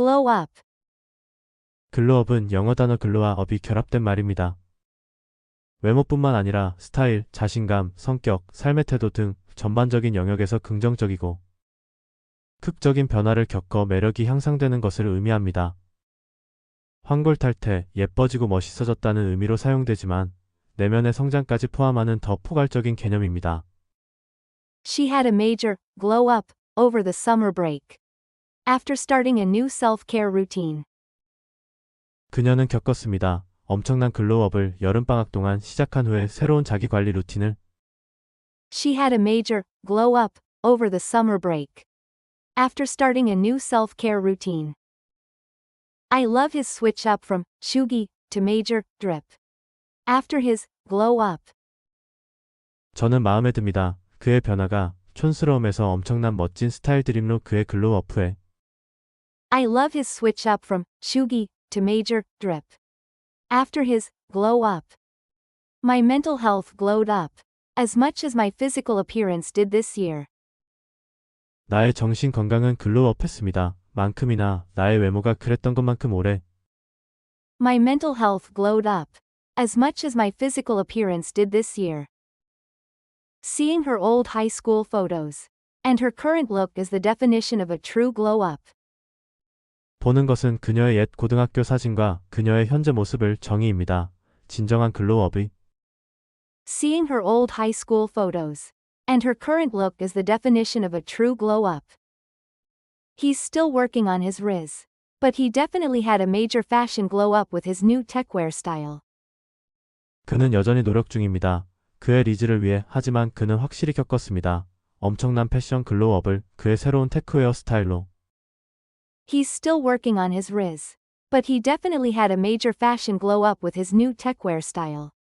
glow up. 글로업은 영어 단어 글로와 업이 결합된 말입니다. 외모뿐만 아니라 스타일, 자신감, 성격, 삶의 태도 등 전반적인 영역에서 긍정적이고 극적인 변화를 겪어 매력이 향상되는 것을 의미합니다. 황골탈태, 예뻐지고 멋있어졌다는 의미로 사용되지만 내면의 성장까지 포함하는 더 포괄적인 개념입니다. She had a major glow up over the summer break. After starting a new self care routine. 그녀는 겪었습니다. 엄청난 글로업을 여름방학 동안 시작한 후에 새로운 자기관리 루틴을 She had a major glow up over the summer break. After starting a new self care routine. I love his switch up from chuggy to major drip. After his glow up. 저는 마음에 듭니다. 그의 변화가 촌스러움에서 엄청난 멋진 스타일 드림로 그의 글로업 후에 I love his switch up from chuggy to major drip. After his glow up. My mental health glowed up as much as my physical appearance did this year. 나의 정신 건강은 글로업했습니다. 만큼이나 나의 외모가 그랬던 것만큼 오래 My mental health glowed up as much as my physical appearance did this year. Seeing her old high school photos and her current look is the definition of a true glow up. 보는 것은 그녀의 옛 고등학교 사진과 그녀의 현재 모습을 정의입니다. 진정한 글로업의 Seeing her old high school photos and her current look is the definition of a true glow up. He's still working on his riz, but he definitely had a major fashion glow up with his new techwear style. 그는 여전히 노력 중입니다. 그의 리즈를 위해 하지만 그는 확실히 겪었습니다. 엄청난 패션 글로업을 그의 새로운 테크웨어 스타일로 He's still working on his riz, but he definitely had a major fashion glow up with his new techwear style.